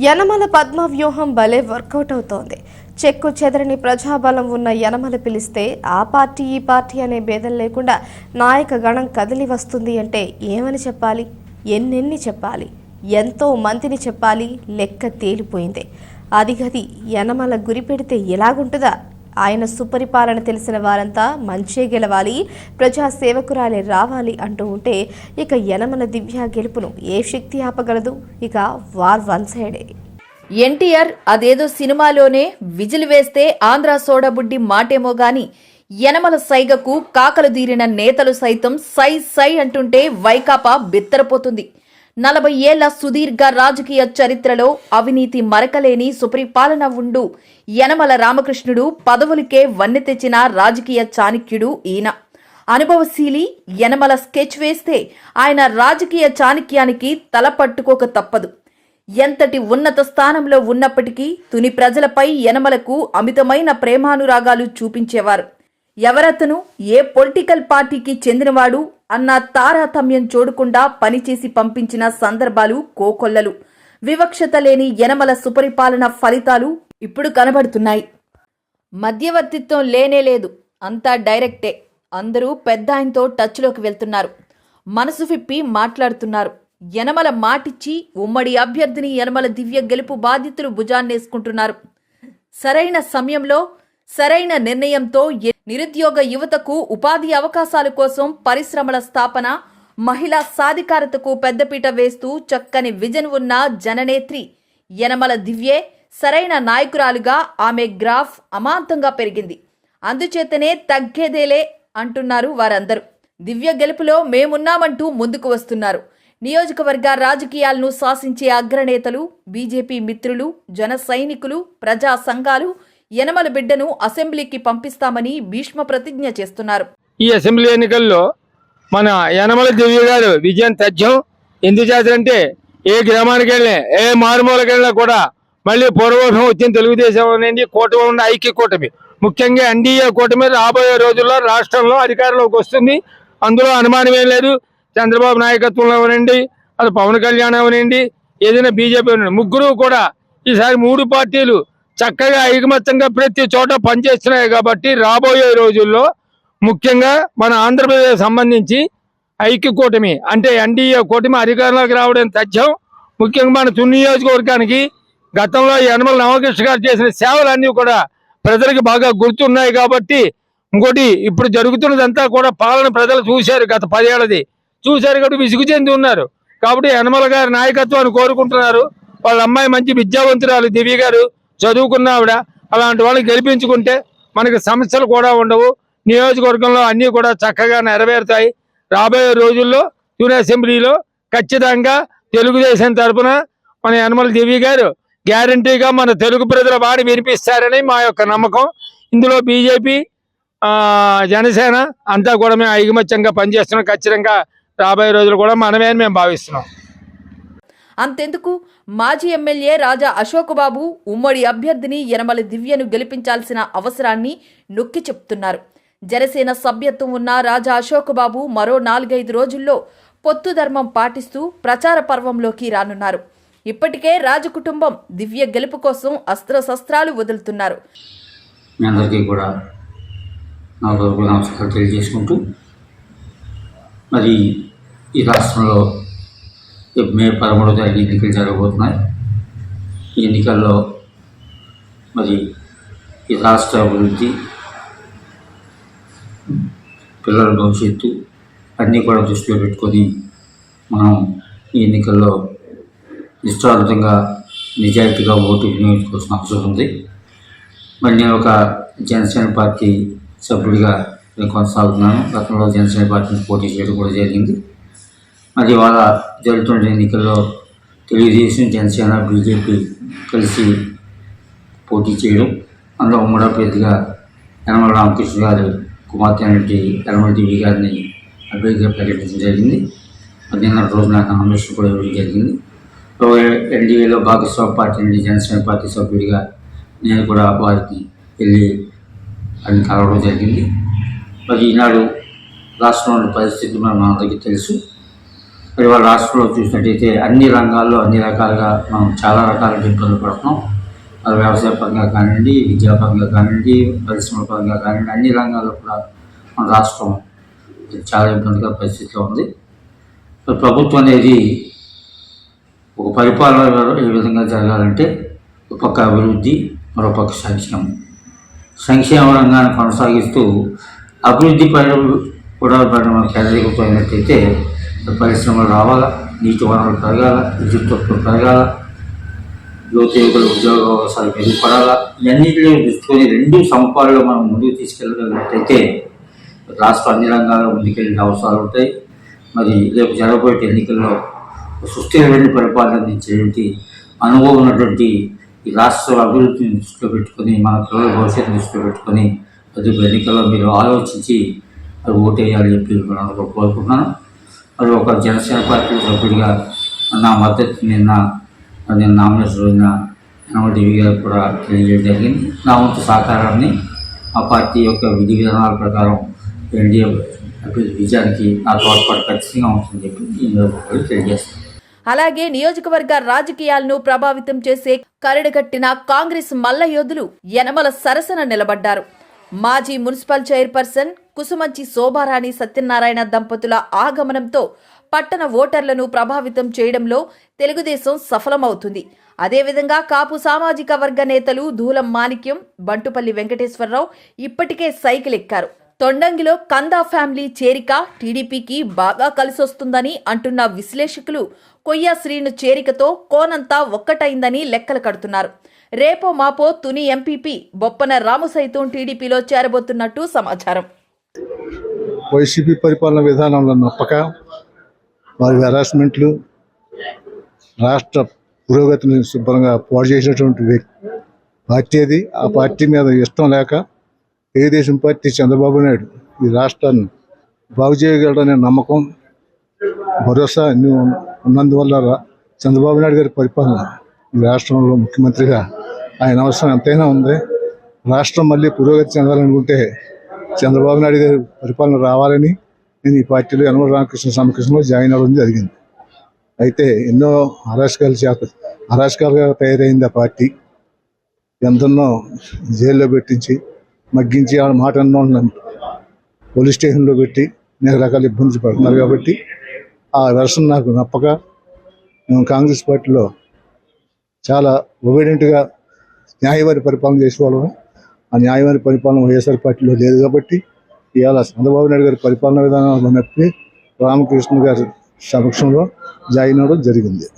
యనమల పద్మ వ్యూహం భలే వర్కౌట్ అవుతోంది. చెక్కు చెదరని ప్రజాబలం ఉన్న యనమల పిలిస్తే ఆ పార్టీ ఈ పార్టీ అనే భేదం లేకుండా నాయక గణం కదిలి వస్తుంది అంటే ఏమని చెప్పాలి? ఎన్నెన్ని చెప్పాలి? ఎంతో మందిని చెప్పాలి? లెక్క తేలిపోయింది. అది గది యనమల గురి పెడితే ఎలాగుంటుందా? ఆయన సుపరిపాలన తెలిసిన వారంతా మంచే గెలవాలి ప్రజా సేవకురాలే రావాలి అంటూ ఉంటే ఇక యనమల దివ్య గెలుపును ఏ శక్తి ఆపగలదు? ఇక వార్ వన్ సైడే. ఎన్టీఆర్ అదేదో సినిమాలోనే విజిల్ వేస్తే ఆంధ్ర సోడబుడ్డి మాటేమో గాని యనమల సైగకు కాకలు దీరిన నేతలు సైతం సై సై అంటుంటే వైకాపా బిత్తరపోతుంది. నలభై ఏళ్ళ సుదీర్ఘ రాజకీయ చరిత్రలో అవినీతి మరకలేని సుపరిపాలన ఉండు. యనమల రామకృష్ణుడు పదవులకే వన్నె తెచ్చిన రాజకీయ చాణక్యుడు ఈయన. అనుభవశీలి యనమల స్కెచ్ వేస్తే ఆయన రాజకీయ చాణక్యానికి తల పట్టుకోక తప్పదు. ఎంతటి ఉన్నత స్థానంలో ఉన్నప్పటికీ తుని ప్రజలపై యనమలకు అమితమైన ప్రేమానురాగాలు చూపించేవారు. ఎవరతను? ఏ పొలిటికల్ పార్టీకి చెందినవాడు? అన్న తారతమ్యం చూడకుండా పనిచేసి పంపించిన సందర్భాలు కోకొల్లలు. వివక్షత లేని యనమల సుపరిపాలన ఫలితాలు ఇప్పుడు కనబడుతున్నాయి. మధ్యవర్తిత్వం లేనే లేదు. అంతా డైరెక్టే. అందరూ పెద్ద ఆయనతో టచ్లోకి వెళ్తున్నారు. మనసు విప్పి మాట్లాడుతున్నారు. యనమల మాటిచ్చి ఉమ్మడి అభ్యర్థిని యనమల దివ్య గెలుపు బాధితులు భుజాన్నేసుకుంటున్నారు. సరైన సమయంలో సరైన నిర్ణయంతో ఎ- నిరుద్యోగ యువతకు ఉపాధి అవకాశాల కోసం పరిశ్రమల స్థాపన మహిళా సాధికారతకు పెద్దపీట వేస్తూ చక్కని విజన్ ఉన్న జననేత్రి యనమల దివ్యే సరైన నాయకురాలుగా ఆమె గ్రాఫ్ అమాంతంగా పెరిగింది. అందుచేతనే తగ్గేదేలే అంటున్నారు వారందరూ. దివ్య గెలుపులో మేమున్నామంటూ ముందుకు వస్తున్నారు. నియోజకవర్గ రాజకీయాలను శాసించే అగ్రనేతలు బీజేపీ మిత్రులు జన సైనికులు ప్రజా సంఘాలు యనమల బిడ్డను అసెంబ్లీకి పంపిస్తామని భీష్మ ప్రతిజ్ఞ చేస్తున్నారు. ఈ అసెంబ్లీ ఎన్నికల్లో మన యనమల దివ్య గారు విజయం తథ్యం ఎందుకు చేశారంటే ఏ గ్రామానికి వెళ్ళినా ఏ మారుమూలకి వెళ్ళినా కూడా మళ్ళీ పూర్వభం వచ్చిన తెలుగుదేశం అనేది కూటమి ఉన్న ఐక్య కూటమి ముఖ్యంగా ఎన్డీఏ కూటమి రాబోయే రోజుల్లో రాష్ట్రంలో అధికారంలోకి వస్తుంది. అందులో అనుమానం ఏం లేదు. చంద్రబాబు నాయకత్వంలో అవనండి అది పవన్ కళ్యాణ్ అవనండి ఏదైనా బీజేపీ ముగ్గురు కూడా ఈసారి మూడు పార్టీలు చక్కగా ఐకమత్యంగా ప్రతి చోట పనిచేస్తున్నాయి కాబట్టి రాబోయే రోజుల్లో ముఖ్యంగా మన ఆంధ్రప్రదేశ్ సంబంధించి ఐక్య కూటమి అంటే ఎన్డీఏ కూటమి అధికారంలోకి రావడం తథ్యం. ముఖ్యంగా మన తుని నియోజకవర్గానికి గతంలో యనమల రామకృష్ణ గారు చేసిన సేవలన్నీ కూడా ప్రజలకు బాగా గుర్తున్నాయి కాబట్టి ఇంకోటి ఇప్పుడు జరుగుతున్నదంతా కూడా పాలన ప్రజలు చూశారు గత పదేళ్ళది. చూశారు కాబట్టి విసుగు చెంది ఉన్నారు. కాబట్టి యనమల గారి నాయకత్వాన్ని కోరుకుంటున్నారు. వాళ్ళ అమ్మాయి మంచి విద్యావంతురాలు దివ్య గారు. చదువుకున్న ఆవిడ అలాంటి వాళ్ళని గెలిపించుకుంటే మనకి సమస్యలు కూడా ఉండవు. నియోజకవర్గంలో అన్నీ కూడా చక్కగా నెరవేరుతాయి. రాబోయే రోజుల్లో యూని అసెంబ్లీలో ఖచ్చితంగా తెలుగుదేశం తరపున మన యనమల దేవి గారు గ్యారంటీగా మన తెలుగు ప్రజల వాడి వినిపిస్తారని మా యొక్క నమ్మకం. ఇందులో బీజేపీ జనసేన అంతా కూడా మేము ఐకమత్యంగా పనిచేస్తున్నాం. ఖచ్చితంగా రాబోయే రోజులు కూడా మనమే అని మేము భావిస్తున్నాం. అంతెందుకు? మాజీ ఎమ్మెల్యే రాజా అశోక్ బాబు ఉమ్మడి అభ్యర్థిని యనమల దివ్యను గెలిపించాల్సిన అవసరాన్ని నొక్కి చెప్తున్నారు. జనసేన సభ్యత్వం ఉన్న రాజా అశోక్ బాబు మరో నాలుగైదు రోజుల్లో పొత్తు ధర్మం పాటిస్తూ ప్రచార పర్వంలోకి రానున్నారు. ఇప్పటికే రాజకుటుంబం దివ్య గెలుపు కోసం అస్త్రశస్త్రాలు వదులుతున్నారు. మీ అందరికీ కూడా నమస్కారం తెలియజేసుకుంటూ మరి ఈ రాష్ట్రంలో రేపు మే పదమూడవ తారీఖు ఎన్నికలు జరగబోతున్నాయి. ఈ ఎన్నికల్లో మరి ఈ రాష్ట్ర అభివృద్ధి పిల్లల భవిష్యత్తు అన్నీ కూడా దృష్టిలో పెట్టుకొని మనం ఈ ఎన్నికల్లో నిష్ఠాంతంగా నిజాయితీగా ఓటు వినియోగించుకోవాల్సిన అవసరం ఉంది. మరి నేను ఒక జనసేన పార్టీ సభ్యుడిగా నేను కొనసాగుతున్నాను. గతంలో జనసేన పార్టీని పోటీ చేయడం కూడా జరిగింది. మరి ఇవాళ జరుగుతున్న ఎన్నికల్లో తెలుగుదేశం జనసేన బీజేపీ కలిసి పోటీ చేయడం అందులో ఉమ్మడి అభ్యర్థిగా యనమల రామకృష్ణ గారు కుమార్తె అయినటువంటి యనమల దేవి గారిని అభ్యర్థిగా ప్రకటించడం జరిగింది. మరి నిన్న రోజున నామినేషన్ కూడా ఇవ్వడం జరిగింది. ఎన్డీఏలో భాగస్వామ్య పార్టీ నుండి జనసేన పార్టీ సభ్యుడిగా నేను కూడా వారికి వెళ్ళి అని కలవడం జరిగింది. మరి ఈనాడు రాష్ట్రంలోని పరిస్థితి మన అందరికీ తెలుసు. ఇవాళ వాళ్ళ రాష్ట్రంలో చూసినట్టయితే అన్ని రంగాల్లో అన్ని రకాలుగా మనం చాలా రకాలుగా ఇబ్బందులు పడుతున్నాం. అది వ్యవసాయ పరంగా కానివ్వండి విద్యాపరంగా కానివ్వండి పరిశ్రమల పరంగా కానివ్వండి అన్ని రంగాల్లో కూడా మన రాష్ట్రం చాలా ఇబ్బందిగా పరిస్థితిలో ఉంది. ప్రభుత్వం అనేది ఒక పరిపాలన ఏ విధంగా జరగాలంటే ఒక పక్క అభివృద్ధి మరో పక్క సంక్షేమం. సంక్షేమ రంగాన్ని కొనసాగిస్తూ అభివృద్ధి పైన కూడా మనం కేంద్రీకృతమైనట్టయితే పరిశ్రమలు రావాలా? నీటి వనరులు పెరగాల? విద్యుత్ ఉత్పత్తులు పెరగాల? యువత యువకుల ఉద్యోగ అవకాశాలు మెరుగుపడాలా? ఇవన్నీ దృష్టికొని రెండు సమపాలలో మనం ముందుకు తీసుకెళ్ళగలిగినట్టయితే రాష్ట్ర అన్ని రంగాల్లో ముందుకెళ్ళిన అవసరాలు ఉంటాయి. మరి రేపు జరగబోయే ఎన్నికల్లో సుస్థిరమైన పరిపాలన అందించేటువంటి అనుభవం ఉన్నటువంటి ఈ రాష్ట్ర అభివృద్ధిని దృష్టిలో పెట్టుకొని మన పిల్లల భవిష్యత్తు దృష్టిలో పెట్టుకొని ప్రతి ఎన్నికల్లో మీరు ఆలోచించి అది ఓటేయాలని చెప్పి నేను కోరుకుంటున్నాను. మరి ఒక జనసేన పార్టీ సభ్యుడిగా నా మద్దతు నిన్న నేను నామినేషన్ రోజున యనమదేవి గారు కూడా తెలియజేయడం జరిగింది. నా వంతు సహకారాన్ని ఆ పార్టీ యొక్క విధి విధానాల ప్రకారం ఎన్డీఏ విజయానికి నా తోడ్పాటు ఖచ్చితంగా ఉంటుందని చెప్పి ఈ నియోజకవర్గంలో తెలియజేస్తాను అలాగే నియోజకవర్గ రాజకీయాలను ప్రభావితం చేసే కరడుగట్టిన కాంగ్రెస్ మల్ల యోధులు యనమల సరసన నిలబడ్డారు. మాజీ మున్సిపల్ చైర్పర్సన్ కుసుమంచి శోభారాణి సత్యనారాయణ దంపతుల ఆగమనంతో పట్టణ ఓటర్లను ప్రభావితం చేయడంలో తెలుగుదేశం సఫలమవుతుంది. అదేవిధంగా కాపు సామాజిక వర్గ నేతలు ధూలం మాణిక్యం బంటుపల్లి వెంకటేశ్వరరావు ఇప్పటికే సైకిల్ ఎక్కారు. తొండంగిలో కందా ఫ్యామిలీ చేరిక టీడీపీకి బాగా కలిసొస్తుందని అంటున్న విశ్లేషకులు కొయ్య శ్రీను చేరికతో కోనంతా ఒక్కటైందని లెక్కలు కడుతున్నారు. రేపో మాపో తుని ఎంపీపీ బొప్పన రాము సైతం టీడీపీలో చేరబోతున్నట్టు సమాచారం. వైసీపీ పరిపాలన విధానంలో నప్పక వారి హెరాస్మెంట్లు రాష్ట్ర పురోగతిని శుభ్రంగా పాడు చేసినటువంటి వ్యక్తి పార్టీ అది. ఆ పార్టీ మీద ఇష్టం లేక తెలుగుదేశం పార్టీ చంద్రబాబు నాయుడు ఈ రాష్ట్రాన్ని బాగు చేయగలడనే నమ్మకం భరోసా ఉన్నందువల్ల రా- చంద్రబాబు నాయుడు గారి పరిపాలన ఈ రాష్ట్రంలో ముఖ్యమంత్రిగా ఆయన అవసరం ఎంతైనా ఉంది. రాష్ట్రం మళ్ళీ పురోగతి చెందాలనుకుంటే చంద్రబాబు నాయుడు గారి పరిపాలన రావాలని నేను ఈ పార్టీలో యనమల రామకృష్ణ సమకృష్ణలో జాయిన్ అవ్వడం జరిగింది. అయితే ఎన్నో అరాచకాలు చేత అరాచకాలుగా తయారైంది ఆ పార్టీ. ఎంతనో జైల్లో పెట్టించి మగ్గించి ఆ మాట పోలీస్ స్టేషన్లో పెట్టి అనేక రకాల ఇబ్బందులు పడుతున్నారు కాబట్టి ఆ వెర్షన్ నాకు నప్పక మేము కాంగ్రెస్ పార్టీలో చాలా ఒబీడియంట్గా న్యాయవారి పరిపాలన చేసేవాళ్ళము ఆ న్యాయమైన పరిపాలన వైఎస్ఆర్ పార్టీలో లేదు కాబట్టి ఇవాళ చంద్రబాబు నాయుడు గారి పరిపాలన విధానాలు నప్పి రామకృష్ణ గారి సమక్షంలో జాయిన్ అవ్వడం జరిగింది.